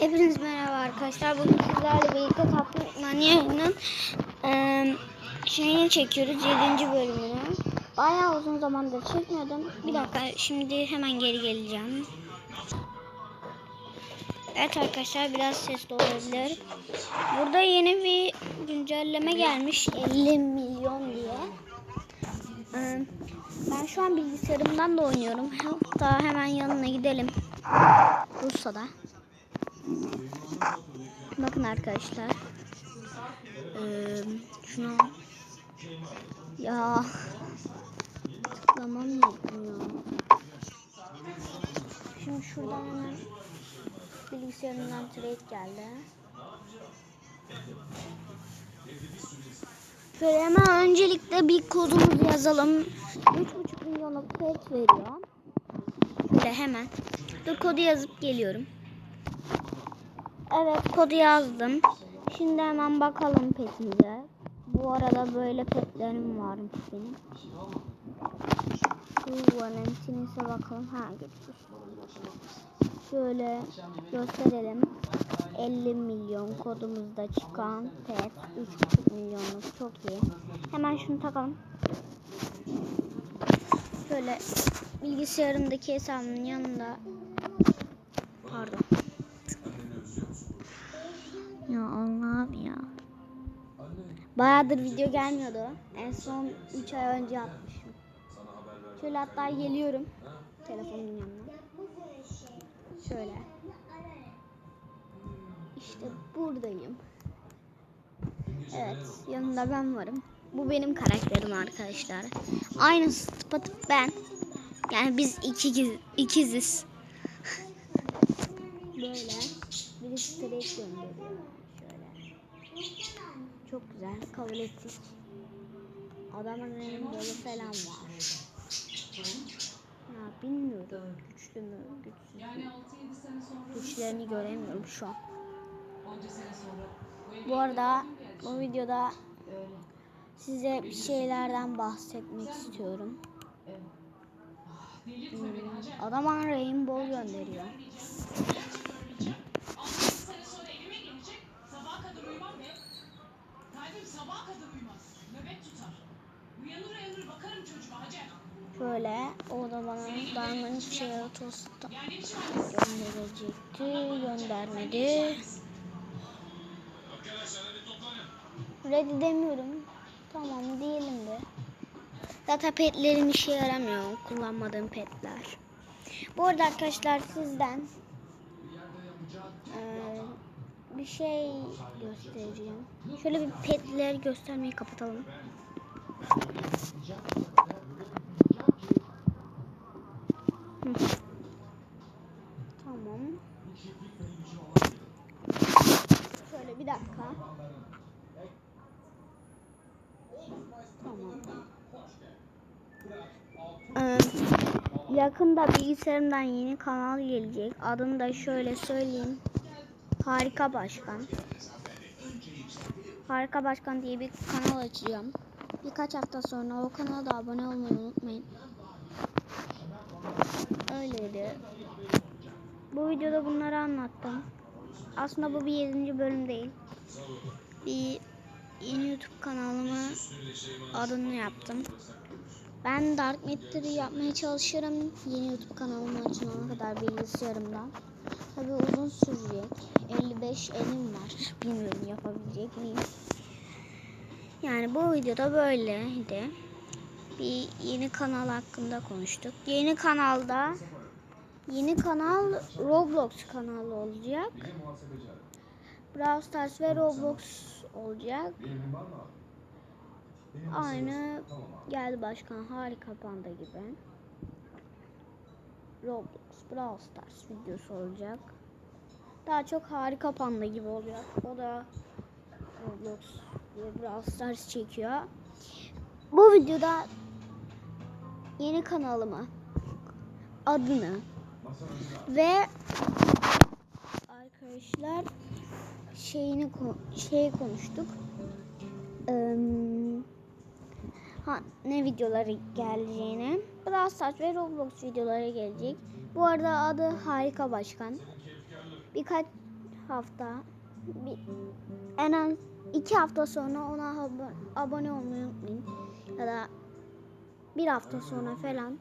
Hepiniz merhaba arkadaşlar. Bugün sizlerle birlikte Tatlı Manya'nın eee şeyini çekiyoruz. 7. bölümünü. Bayağı uzun zamandır çekmiyordum. Bir dakika şimdi hemen geri geleceğim. Evet arkadaşlar biraz sesli olabilir. Burada yeni bir güncelleme gelmiş. 50 milyon diye. Ben şu an bilgisayarımdan da oynuyorum. Hatta hemen yanına gidelim. Bursa'da. Bakın arkadaşlar. Ee, şuna ya tıklamam lazım ya. Şimdi şuradan hemen bilgisayarımdan trade geldi. Şöyle hemen öncelikle bir kodumuzu yazalım. 3.5 milyonluk pet veriyor. Şöyle hemen. Dur kodu yazıp geliyorum. Evet kodu yazdım. Şimdi hemen bakalım petimize. Bu arada böyle petlerim varmış benim. Şu Valentine'se bakalım. Ha gitti. Şöyle gösterelim. 50 milyon kodumuzda çıkan pet 3,5 milyonluk çok iyi. Hemen şunu takalım. Şöyle bilgisayarımdaki hesabımın yanında pardon ya Allah'ım ya. Bayağıdır video gelmiyordu. En son 3 ay önce atmışım. Şöyle hatta geliyorum. Telefonun yanına. Şöyle. İşte buradayım. Evet, yanında ben varım. Bu benim karakterim arkadaşlar. Aynısı tıpatıp ben. Yani biz iki ikiziz. Böyle. Birisi direkt gönderiyor. Çok güzel. Kabul ettik. Adamın elinde falan var. Ya bilmiyorum. Güçlü mü? Güçsüz mü? Güçlerini göremiyorum şu an. Bu arada bu videoda size bir şeylerden bahsetmek istiyorum. Hmm, Adama rainbow gönderiyor. sene sonra evime gelecek, sabaha kadar uyumam ve kalbim sabaha kadar uyumaz. Nöbet tutar. Uyanır uyanır bakarım çocuğa Hacer. Böyle o da bana Yani hiç annesi. gönderecekti. Göndermedi. Ready demiyorum. Tamam diyelim de. Zaten petlerim işe yaramıyor. Kullanmadığım petler. Bu arada arkadaşlar sizden eee, bir şey göstereceğim. Şöyle bir petleri göstermeyi kapatalım. Tamam. Şöyle bir dakika. Tamam. Ee, yakında bilgisayarımdan yeni kanal gelecek. Adını da şöyle söyleyeyim. Harika Başkan. Harika Başkan diye bir kanal açacağım. Birkaç hafta sonra o kanala da abone olmayı unutmayın. Öyleydi. Bu videoda bunları anlattım. Aslında bu bir 7. bölüm değil. Bir yeni YouTube kanalımı adını yaptım. Ben Dark Matter'ı yapmaya çalışırım. Yeni YouTube kanalımı açılana kadar bilgisayarımdan. Tabi uzun sürecek. 55 elim var. Bilmiyorum yapabilecek miyim. Yani bu videoda böyleydi. Bir yeni kanal hakkında konuştuk. Yeni kanalda yeni kanal Roblox kanalı olacak. Brawl Stars ve Roblox olacak. Aynı geldi başkan harika panda gibi. Roblox, Brawl Stars videosu olacak. Daha çok harika panda gibi olacak. O da Roblox ve Brawl Stars çekiyor. Bu videoda yeni kanalımı adını ve arkadaşlar şeyini şey konuştuk. Ha, ne videoları geleceğini. Brawl Stars ve Roblox videoları gelecek. Bu arada adı Harika Başkan. Birkaç hafta bir, en az iki hafta sonra ona abo- abone olmayı unutmayın. Ya da bir hafta sonra falan.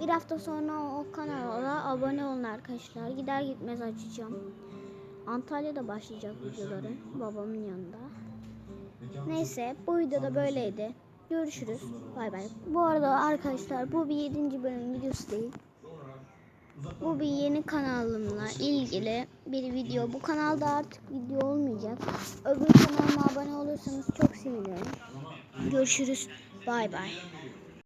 Bir hafta sonra o kanala abone olun arkadaşlar. Gider gitmez açacağım. Antalya'da başlayacak videoları babamın yanında. Neyse bu videoda böyleydi. Görüşürüz. Bay bay. Bu arada arkadaşlar bu bir 7. bölüm videosu değil. Bu bir yeni kanalımla ilgili bir video. Bu kanalda artık video olmayacak. Öbür kanalıma abone olursanız çok sevinirim. Görüşürüz. Bay bay.